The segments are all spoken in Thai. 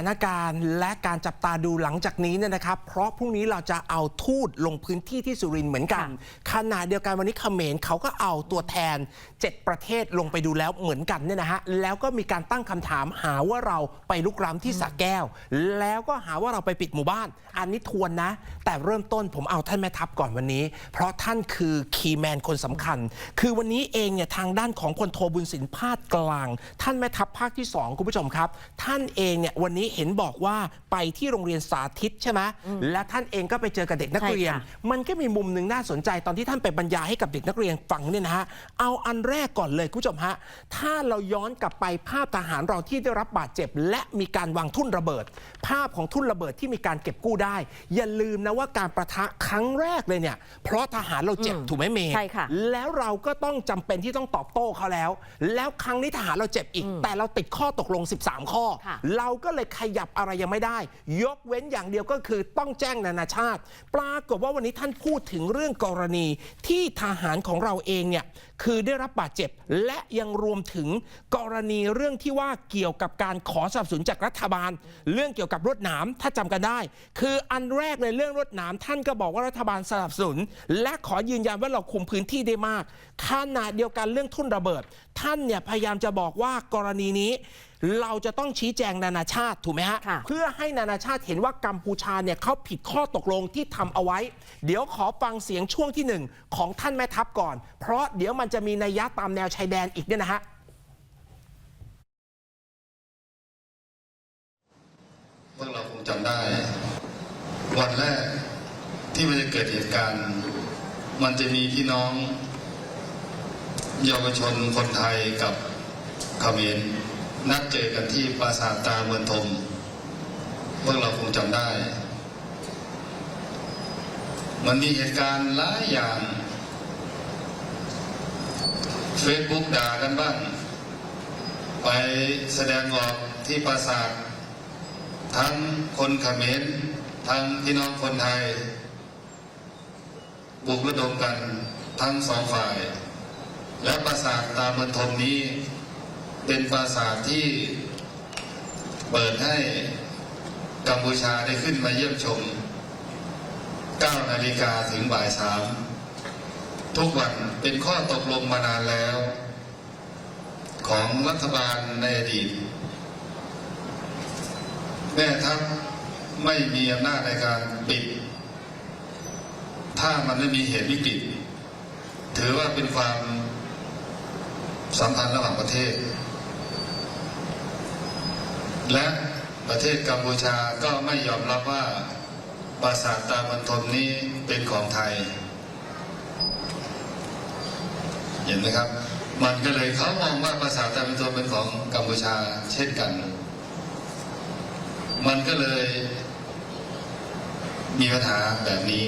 านการณ์และการจับตาดูหลังจากนี้เนี่ยนะครับ เพราะพรุ่งนี้เราจะเอาทูตลงพื้นที่ที่สุรินทร์เหมือนกัน ขณะเดียวกันวันนี้เขมรเขาก็เอาตัวแทน 7 ประเทศลงไปดูแล้วเหมือนกันเนี่ยนะฮะแล้วก็มีการตั้งคำถามหาว่าเราไปลุกรามที่สระแก้ว แล้วก็หาว่าเราไปปิดหมู่บ้าน อันนี้ทวนนะ แต่เริ่มต้นผมเอาท่านแม่ทัพก่อนวันนี้ เพราะท่านคือคีย์แมนคนสำคัญ คือวันนี้เองเนี่ยทางด้านของพลโทบุญสินพาดกลาง ท่านแม่ทัพภาคที่ 2 คุณผู้ชมครับ ท่านเองเนี่ยวันนี้เห็นบอกว่าไปที่โรงเรียนสาธิตใช่ไหมและท่านเองก็ไปเจอกับเด็กนักเรียนใช่ค่ะมันก็มีมุมหนึ่งน่าสนใจตอนที่ท่านไปบรรยายให้กับเด็กนักเรียนฟังเนี่ยนะฮะเอาอันแรกก่อนเลยคุณผู้ชมฮะถ้าเราย้อนกลับไปภาพทหารเราที่ได้รับบาดเจ็บ และมีการวางทุ่นระเบิด ภาพของทุ่นระเบิดที่มีการเก็บกู้ได้ อย่าลืมนะว่าการประทะครั้งแรกเลยเนี่ย เพราะทหารเราเจ็บอืมถูกไหมเมย์ใช่ค่ะแล้วเราก็ต้องจำเป็นที่ต้องตอบโต้เขาแล้ว แล้วครั้งนี้ทหารเราเจ็บอีก แต่เราติดข้อตกลง 13 ข้อค่ะเราก็เลยขยับอะไรยังไม่ได้ ยกเว้นอย่างเดียวก็คือต้องแจ้งนานาชาติ ปรากฏว่าวันนี้ท่านพูดถึงเรื่องกรณีที่ทหารของเราเองเนี่ย คือได้รับบาดเจ็บ และยังรวมถึงกรณีเรื่องที่ว่าเกี่ยวกับการขอสนับสนุนจากรัฐบาล เรื่องเกี่ยวกับรถหนามถ้าจำกันได้ คืออันแรกเลยเรื่องรถหนามท่านก็บอกว่ารัฐบาลสนับสนุน และขอยืนยันว่าเราคุมพื้นที่ได้มากขณะเดียวกันเรื่องทุ่นระเบิด ท่านเนี่ยพยายามจะบอกว่ากรณีนี้เราจะต้องชี้แจงนานาชาติถูกไหมฮะค่ะเพื่อให้นานาชาติเห็นว่ากัมพูชาเนี่ยเขาผิดข้อตกลงที่ทำเอาไว้ เดี๋ยวขอฟังเสียงช่วงที่หนึ่งของท่านแม่ทัพก่อน เพราะเดี๋ยวมันจะมีนัยยะตามแนวชายแดนอีกเนี่ยนะฮะพวกเราคงจำได้ วันแรกที่มันจะเกิดเหตุการณ์ มันจะมีพี่น้องเยาวชนคนไทยกับเขมรนัดเจอกันที่ปราสาทตาเมืองทมพวกเราคงจำได้ มันมีเหตุการณ์หลายอย่าง เฟซบุ๊กด่ากันบ้าง ไปแสดงออกที่ปราสาท ทั้งคนเขมรทั้งพี่น้องคนไทย บุกระดมกันทั้งสองฝ่าย และปราสาทตามืองทมนี้ เป็นปราสาทที่เปิดให้กัมพูชาได้ขึ้นมาเยี่ยมชม 9 นาฬิกาถึงบ่ายสาม ทุกวันเป็นข้อตกลงมานานแล้ว ของรัฐบาลในอดีตแม่ทัพไม่มีอำนาจในการปิด ถ้ามันไม่มีเหตุวิกฤตถือว่าเป็นความสัมพันธ์ระหว่างประเทศ และประเทศกัมพูชาก็ไม่ยอมรับว่าปราสาทตาบันทมนี้เป็นของไทย เห็นไหมครับ มันก็เลยเขามองว่าภาษาทตาบันทมเป็นของกัมพูชาเช่นกัน มันก็เลยมีปัญหาแบบนี้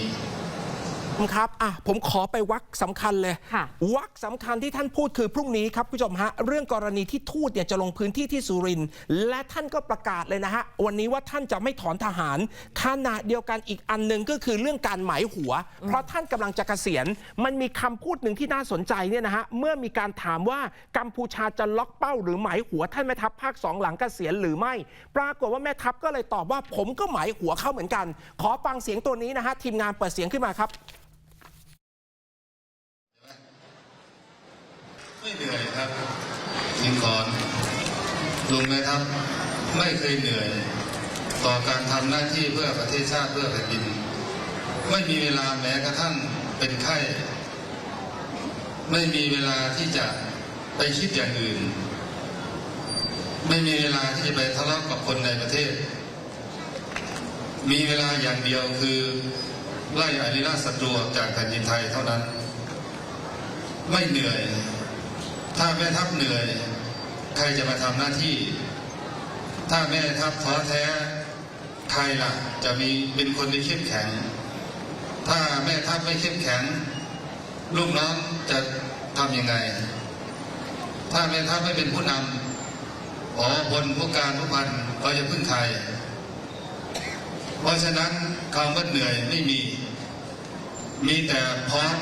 ครับอะผมขอไปวักสำคัญเลยค่ะวักสำคัญที่ท่านพูดคือพรุ่งนี้ครับผู้ชมฮะ เรื่องกรณีที่ทูตเนี่ยจะลงพื้นที่ที่สุรินทร์และท่านก็ประกาศเลยนะฮะ วันนี้ว่าท่านจะไม่ถอนทหารขณะเดียวกันอีกอันหนึ่งก็คือเรื่องการหมายหัว เพราะท่านกำลังจะเกษียณ มันมีคำพูดหนึ่งที่น่าสนใจเนี่ยนะฮะ เมื่อมีการถามว่ากัมพูชาจะล็อกเป้าหรือหมายหัวท่านแม่ทัพภาคสองหลังเกษียณหรือไม่ ปรากฏว่าแม่ทัพก็เลยตอบว่าผมก็หมายหัวเข้าเหมือนกัน ขอฟังเสียงตัวนี้นะฮะทีมงานเปิดเสียงขึ้นมาครับ ไม่เหนื่อยครับยิงก่อนลุงนะครับ ไม่เคยเหนื่อย ต่อการทำหน้าที่เพื่อประเทศชาติเพื่อแผ่นดิน ไม่มีเวลาแม้กระทั่งเป็นไข้ ไม่มีเวลาที่จะไปคิดอย่างอื่น ไม่มีเวลาที่จะไปทะเลาะกับคนในประเทศ มีเวลาอย่างเดียวคือไล่อริราชศัตรูออกจากแผ่นดินไทยเท่านั้น ไม่เหนื่อย ถ้าแม่ทัพเหนื่อย ใครจะมาทำหน้าที่ ถ้าแม่ทัพท้อแท้ใครล่ะ จะมีเป็นคนที่เข้มแข็ง ถ้าแม่ทัพไม่เข้มแข็ง ลูกน้องจะทำยังไง ถ้าแม่ทัพไม่เป็นผู้นำขอบนผู้การผู้พันเราจะพึ่งใครเพราะฉะนั้นคำว่าเหนื่อยไม่มี มีแต่พร้อม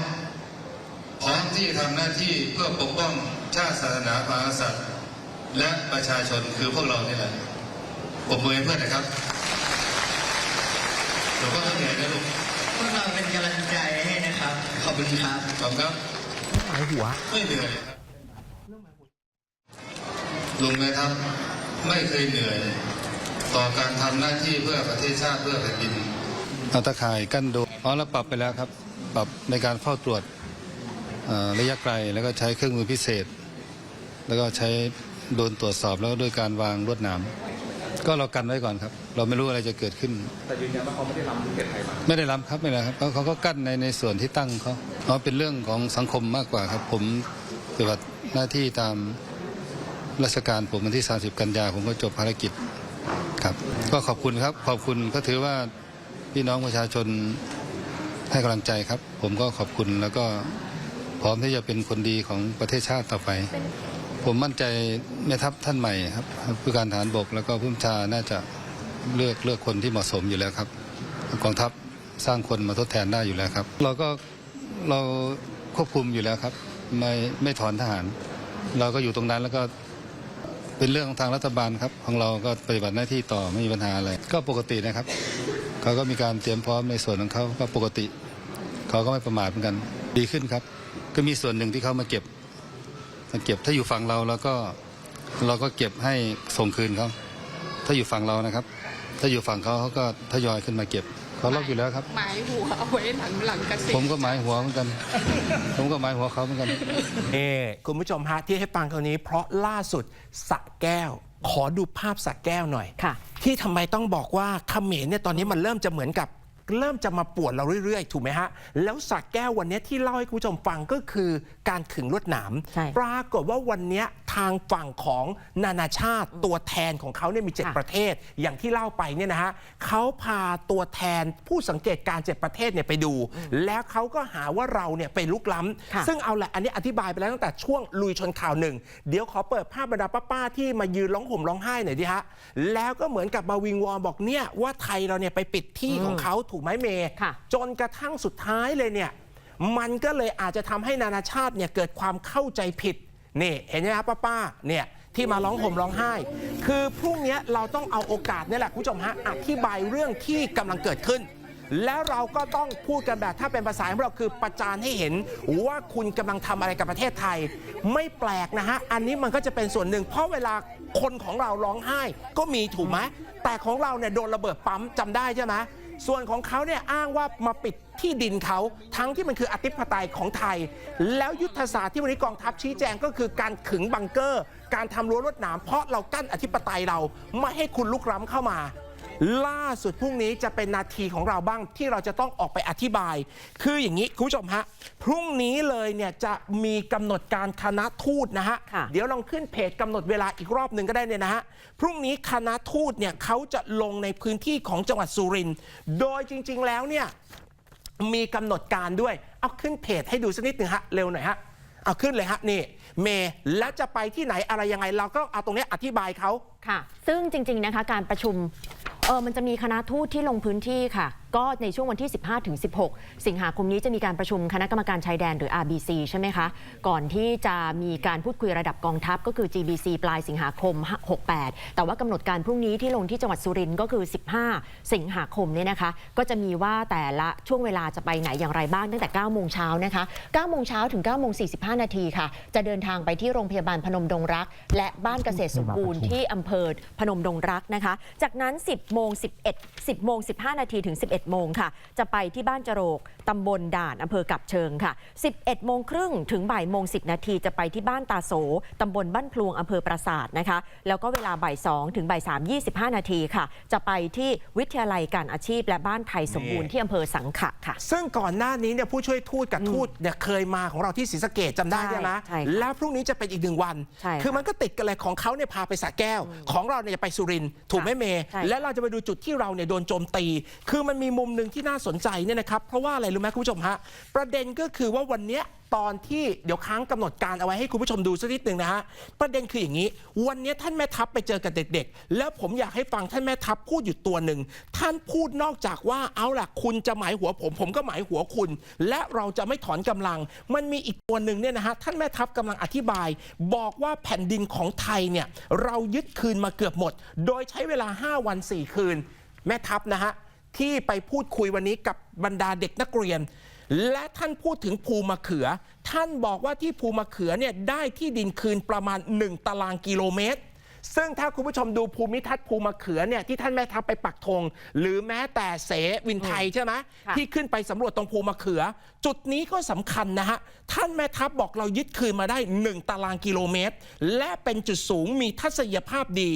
พร้อมที่จะทำหน้าที่เพื่อปกป้อง ชาติศาสนาพระมหากษัตริย์และประชาชนคือพวกเรานี่แหละปรบมือให้เพื่อนนะครับหลวงพ่อต้องเหนื่อยนะลูกพวกเราเป็นกำลังใจให้นะครับ ขอบคุณครับขอบคุณครับหมายหัวไม่เหนื่อยครับลุงนะครับ ไม่เคยเหนื่อย ต่อการทำหน้าที่เพื่อประเทศชาติเพื่อแผ่นดินเอาตะข่ายกั้นโดมอ๋อเราปรับไปแล้วครับ ปรับในการเฝ้าตรวจเอ่อระยะไกลแล้วก็ใช้เครื่องมือพิเศษ แล้วก็ใช้โดรนตรวจสอบแล้วก็ด้วยการวางลวดหนาม ก็เรากันไว้ก่อนครับ เราไม่รู้อะไรจะเกิดขึ้น แต่ยืนยันว่าเขาไม่ได้ล้ำภูเก็ตไทยมาไม่ได้ล้ำครับไม่ได้ล้ำครับเขาเขาก็กั้นในในส่วนที่ตั้งเขาอ๋อเป็นเรื่องของสังคมมากกว่าครับ ผมปฏิบัติหน้าที่ตามราชการผมวันที่ 30 กันยาผมก็จบภารกิจครับ ก็ขอบคุณครับ ขอบคุณก็ถือว่าพี่น้องประชาชนให้กำลังใจครับ ผมก็ขอบคุณแล้วก็พร้อมที่จะเป็นคนดีของประเทศชาติต่อไป ผมมั่นใจแม่ทัพท่านใหม่ครับผู้การฐานบกแล้วก็ผู้บัญชาน่าจะเลือกเลือกคนที่เหมาะสมอยู่แล้วครับกองทัพสร้างคนมาทดแทนได้อยู่แล้วครับ เราก็เราควบคุมอยู่แล้วครับ ไม่ไม่ถอนทหาร เราก็อยู่ตรงนั้นแล้วก็เป็นเรื่องของทางรัฐบาลครับ ของเราก็ปฏิบัติหน้าที่ต่อไม่มีปัญหาอะไร ก็ปกตินะครับเขาก็มีการเตรียมพร้อมในส่วนของเขาก็ปกติ เขาก็ไม่ประมาทเหมือนกัน ดีขึ้นครับ ก็มีส่วนหนึ่งที่เขามาเก็บ มาเก็บถ้าอยู่ฝั่งเราแล้วก็เราก็เก็บให้ส่งคืนเขาถ้าอยู่ฝั่งเรานะครับ ถ้าอยู่ฝั่งเขาเขาก็ทยอยขึ้นมาเก็บเขาล็อกอยู่แล้วครับ หมายหัวเอาไว้หลังหลังเกษตรผมก็หมายหัวเหมือนกัน ผมก็หมายหัวเขาเหมือนกันเอ่คุณผู้ชมฮะที่ให้ฟังคราวนี้ เพราะล่าสุดสระแก้ว ขอดูภาพสระแก้วหน่อยค่ะที่ทำไมต้องบอกว่าเขมรเนี่ยตอนนี้มันเริ่มจะเหมือนกับ เริ่มจะมาปวดเราเรื่อยๆ ถูกไหมฮะ แล้วสระแก้ววันนี้ที่เล่าให้คุณผู้ชมฟังก็คือการขึงลวดหนาม ใช่ปรากฏว่าวันนี้ทางฝั่งของนานาชาติตัวแทนของเขาเนี่ยมี 7 ค่ะ ประเทศ อย่างที่เล่าไปเนี่ยนะฮะเขาพาตัวแทนผู้สังเกตการ 7 ประเทศเนี่ยไปดู แล้วเขาก็หาว่าเราเนี่ยไปลุกล้ำ ค่ะ ซึ่งเอาแหละอันนี้อธิบายไปแล้วตั้งแต่ช่วงลุยชนข่าวหนึ่ง เดี๋ยวขอเปิดภาพบรรดาป้าๆที่มายืนร้องห่มร้องไห้หน่อยดิฮะ แล้วก็เหมือนกับมาวิงวอนบอกเนี่ยว่าไทยเราเนี่ยไปปิดที่ของเขาถูกไหมเมย์ค่ะจนกระทั่งสุดท้ายเลยเนี่ยมันก็เลยอาจจะทำให้นานาชาติเนี่ยเกิดความเข้าใจผิดนี่เห็นไหมครับป้าๆเนี่ยที่มาร้องห่มร้องไห้ คือพรุ่งนี้เราต้องเอาโอกาสนี่แหละคุณผู้ชมฮะอธิบายเรื่องที่กำลังเกิดขึ้น แล้วเราก็ต้องพูดกันแบบถ้าเป็นภาษาของเราคือประจานให้เห็นว่าคุณกำลังทำอะไรกับประเทศไทย ไม่แปลกนะฮะอันนี้มันก็จะเป็นส่วนหนึ่ง เพราะเวลาคนของเราร้องไห้ ก็มีถูกไหมแต่ของเราเนี่ยโดนระเบิดปั๊มจำได้ใช่ไหม ส่วนของเขาเนี่ยอ้างว่ามาปิดที่ดินเขาทั้งที่มันคืออธิปไตยของไทย แล้วยุทธศาสตร์ที่วันนี้กองทัพชี้แจงก็คือการขึงบังเกอร์ การทำรั้วลวดหนามเพราะเรากั้นอธิปไตยเราไม่ให้คุณลุกล้ำเข้ามา ล่าสุดพรุ่งนี้จะเป็นนาทีของเราบ้างที่เราจะต้องออกไปอธิบาย คืออย่างนี้คุณผู้ชมฮะ พรุ่งนี้เลยเนี่ยจะมีกำหนดการคณะทูตนะฮะค่ะเดี๋ยวลองขึ้นเพจกำหนดเวลาอีกรอบหนึ่งก็ได้เนี่ยนะฮะ พรุ่งนี้คณะทูตเนี่ยเขาจะลงในพื้นที่ของจังหวัดสุรินทร์ โดยจริง ๆ แล้วเนี่ยมีกำหนดการด้วย เอาขึ้นเพจให้ดูสักนิดหนึ่งฮะ เร็วหน่อยฮะ เอาขึ้นเลยฮะนี่เมย์แล้วจะไปที่ไหนอะไรยังไงเราก็เอาตรงเนี้ยอธิบายเขาค่ะ ซึ่งจริง ๆ นะคะ การประชุม เออมันจะมีคณะทูตที่ลงพื้นที่ค่ะ ก็ในช่วงวันที่ 15ถึง16 สิงหาคมนี้จะมีการประชุมคณะกรรมการชายแดนหรือ RBC ใช่ไหมคะ ก่อนที่จะมีการพูดคุยระดับกองทัพก็คือ GBC ปลายสิงหาคม 68 แต่ว่ากำหนดการพรุ่งนี้ที่ลงที่จังหวัดสุรินทร์ก็คือ 15 สิงหาคมเนี่ยนะคะ ก็จะมีว่าแต่ละช่วงเวลาจะไปไหนอย่างไรบ้างตั้งแต่ 9 โมงเช้านะคะ9โมงเช้าถึง9โมง45 นาทีค่ะ จะเดินทางไปที่โรงพยาบาลพนมดงรัก และบ้านเกษตรสมบูรณ์ที่อำเภอพนมดงรักนะคะ จากนั้น 10โมง11 10โมง15 นาทีถึง 11โมงค่ะ จะไปที่บ้านจโรกตำบลด่านอำเภอกับเชิงค่ะ 11 โมงครึ่งถึงบ่ายโมง 10 นาทีจะไปที่บ้านตาโสตำบลบ้านพลวงอำเภอปราสาทนะคะ แล้วก็เวลาบ่าย2ถึงบ่าย3 25 นาทีค่ะ จะไปที่วิทยาลัยการอาชีพ และบ้านไทยสมบูรณ์ที่อำเภอสังขะค่ะ ซึ่งก่อนหน้านี้เนี่ยผู้ช่วยทูตกับทูตเนี่ยเคยมาของเราที่ศรีสะเกดจำได้ใช่ใช่ไหมใช่ค่ะแล้วพรุ่งนี้จะเป็นอีกหนึ่งวัน ใช่ค่ะคือมันก็ติดกันเลยของเขาเนี่ยพาไปสระแก้ว ของเราเนี่ยจะไปสุรินทร์ถูกไหมเมย์ใช่ และเราจะไปดูจุดที่เราเนี่ยโดนโจมตี คือมันมีมุมหนึ่งที่น่าสนใจเนี่ยนะครับเพราะว่าอะไรรู้ไหมคุณผู้ชมฮะประเด็นก็คือว่าวันนี้ตอนที่เดี๋ยวค้างกำหนดการเอาไว้ให้คุณผู้ชมดูสักนิดหนึ่งนะฮะประเด็นคืออย่างนี้ วันนี้ท่านแม่ทัพไปเจอกับเด็ก ๆ แล้วผมอยากให้ฟังท่านแม่ทัพพูดอยู่ตัวหนึ่งท่านพูดนอกจากว่าเอาล่ะคุณจะหมายหัวผม ผมก็หมายหัวคุณ และเราจะไม่ถอนกำลัง มันมีอีกตัวหนึ่งเนี่ยนะฮะท่านแม่ทัพกำลังอธิบาย บอกว่าแผ่นดินของไทยเนี่ยเรายึดคืนมาเกือบหมด โดยใช้เวลา 5 วัน 4 คืน แม่ทัพนะฮะ ที่ไปพูดคุยวันนี้กับบรรดาเด็กนักเรียน และท่านพูดถึงภูมะเขือ ท่านบอกว่าที่ภูมะเขือเนี่ยได้ที่ดินคืนประมาณ 1 ตารางกิโลเมตร ซึ่งถ้าคุณผู้ชมดูภูมิทัศน์ภูมะเขือเนี่ยที่ท่านแม่ทัพไปปักธงหรือแม้แต่เสวินไทยใช่ไหมค่ะ ที่ขึ้นไปสำรวจตรงภูมะเขือ จุดนี้ก็สำคัญนะฮะ ท่านแม่ทัพบอกเรายึดคืนมาได้ 1 ตารางกิโลเมตร และเป็นจุดสูงมีทัศนียภาพดี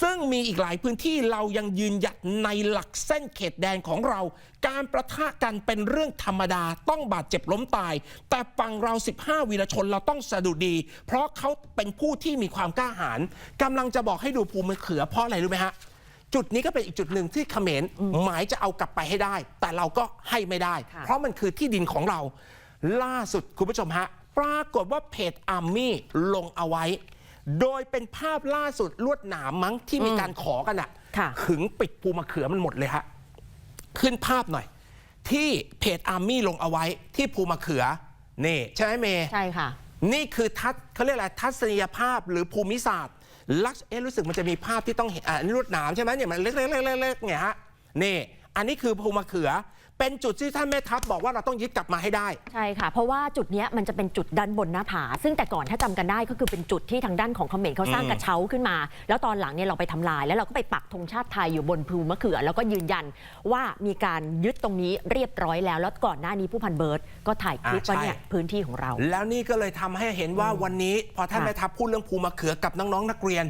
ซึ่งมีอีกหลายพื้นที่เรายังยืนหยัดในหลักเส้นเขตแดนของเรา การประทะกันเป็นเรื่องธรรมดาต้องบาดเจ็บล้มตาย แต่ฝั่งเรา 15 วีรชนเราต้องสะดุดี เพราะเขาเป็นผู้ที่มีความกล้าหาญกำลังจะบอกให้ดูภูมิเขือเพราะอะไรรู้ไหมฮะ จุดนี้ก็เป็นอีกจุดหนึ่งที่เขมรหมายจะเอากลับไปให้ได้ แต่เราก็ให้ไม่ได้ค่ะเพราะมันคือที่ดินของเรา ล่าสุดคุณผู้ชมฮะ ปรากฏว่าเพจอาร์มี่ลงเอาไว้ โดยเป็นภาพล่าสุดลวดหนามมั้งที่มีการขอกันอะค่ะขึงปิดภูมะเขือมันหมดเลยฮะขึ้นภาพหน่อย ที่เพจอาร์มี่ลงเอาไว้ที่ภูมะเขือนี่ใช่ไหมเมย์ใช่ค่ะ นี่คือทัศเขาเรียกอะไรทัศนียภาพหรือภูมิศาสตร์ ลักษ์เอ๊ะรู้สึกมันจะมีภาพที่ต้องเห็นอ่าอันนี้ลวดหนามใช่ไหมเนี่ยมันเล็กๆๆๆๆเนี่ยฮะนี่อันนี้คือภูมะเขือ เป็นจุดที่ท่านแม่ทัพบอกว่าเราต้องยึดกลับมาให้ได้ ใช่ค่ะ เพราะว่าจุดเนี้ยมันจะเป็นจุดด้านบนหน้าผา ซึ่งแต่ก่อนถ้าจำกันได้ก็คือเป็นจุดที่ทางด้านของเขมรเขาสร้างกระเช้าขึ้นมา แล้วตอนหลังเนี่ยเราไปทำลาย แล้วเราก็ไปปักธงชาติไทยอยู่บนภูมะเขือ แล้วก็ยืนยันว่ามีการยึดตรงนี้เรียบร้อยแล้ว แล้วก่อนหน้านี้ผู้พันเบิร์ตก็ถ่ายคลิปอ่าว่าเนี่ยใช่พื้นที่ของเรา แล้วนี่ก็เลยทำให้เห็นว่าวันนี้พอท่านค่ะแม่ทัพพูดเรื่องภูมะเขือกับน้องๆนักเรียน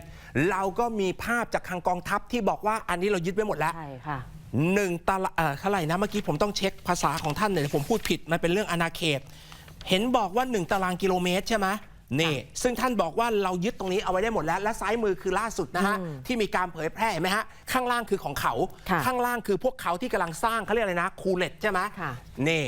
เราก็มีภาพจากทางกองทัพที่บอกว่าอันนี้เรายึดไว้หมดแล้วใช่ค่ะ หนึ่งตารางเอ่อเท่าไหร่นะเมื่อกี้ผมต้องเช็คภาษาของท่านหน่อยเดี๋ยวผมพูดผิดมันเป็นเรื่องอาณาเขต เห็นบอกว่า 1 ตารางกิโลเมตรใช่ไหมนี่ซึ่งท่านบอกว่าเรายึดตรงนี้เอาไว้ได้หมดแล้ว และซ้ายมือคือล่าสุดนะฮะอืมที่มีการเผยแพร่เห็นไหมฮะ ข้างล่างคือของเขาค่ะข้างล่างคือพวกเขาที่กำลังสร้างเขาเรียกอะไรนะ คูเลตใช่ไหมค่ะนี่